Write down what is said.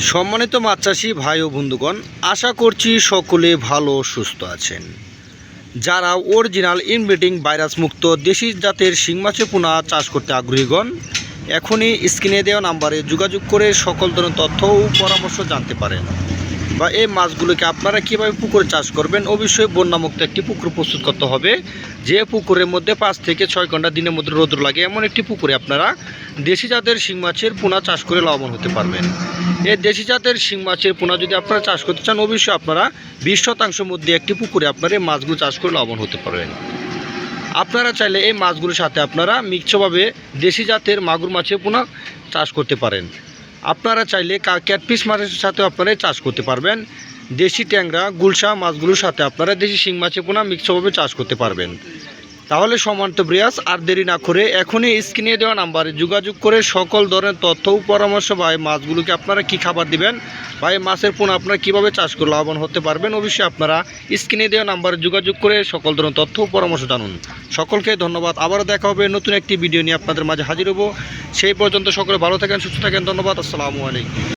সম্মানিত মাছ চাষি ভাই ও বন্ধুগণ, আশা করছি সকলে ভালো সুস্থ আছেন। যারা অরিজিনাল ইনব্রিডিং ভাইরাস মুক্ত দেশি জাতের শিংমাছে পোনা চাষ করতে আগ্রহীগণ এখনই স্ক্রিনে দেওয়া নাম্বারে যোগাযোগ করে সকল ধরনের তথ্য ও পরামর্শ জানতে পারেন। বা এই মাছগুলোকে আপনারা কীভাবে পুকুরে চাষ করবেন অবশ্যই বন্যামুক্ত একটি পুকুর প্রস্তুত করতে হবে। যে পুকুরের মধ্যে পাঁচ থেকে ছয় ঘণ্টা দিনের মধ্যে রোদ্র লাগে, এমন একটি পুকুরে আপনারা দেশি জাতের শিং মাছের পোনা চাষ করে লাভবান হতে পারবেন। এই দেশি জাতের শিং মাছের পোনা যদি আপনারা চাষ করতে চান অবশ্যই আপনারা বিশ শতাংশের মধ্যে একটি পুকুরে আপনারা মাছগুলো চাষ করে লাভবান হতে পারবেন। আপনারা চাইলে এই মাছগুলোর সাথে আপনারা মিক্সভাবে দেশি জাতের মাগুর মাছের পোনা চাষ করতে পারেন। আপনারা চাইলে কা- ক্যাটফিশ মাছের সাথে আপনারা চাষ করতে পারবেন। দেশি ট্যাংরা, গুলশা মাছগুলোর সাথে আপনারা দেশি শিং মাছের পোনা মিক্সভাবে চাষ করতে পারবেন। তাহলে সমান্ত ব্রিয়াস আর দেরি না করে এখনই স্ক্রিনে দেওয়া নাম্বারে যোগাযোগ করে সকল ধরনের তথ্য পরামর্শ বা মাছগুলোকে আপনারা কী খাবার দিবেন এই মাছের পোনা আপনারা কীভাবে চাষ করে লাভবান হতে পারবেন? অবশ্যই আপনারা স্ক্রিনে দেওয়া নাম্বারে যোগাযোগ করে সকল ধরনের তথ্য ও পরামর্শ জানুন। সকলকে ধন্যবাদ। আবারও দেখা হবে নতুন একটি ভিডিও নিয়ে আপনাদের মাঝে হাজির হব। সেই পর্যন্ত সকলে ভালো থাকেন, সুস্থ থাকেন। ধন্যবাদ। আসসালামু আলাইকুম।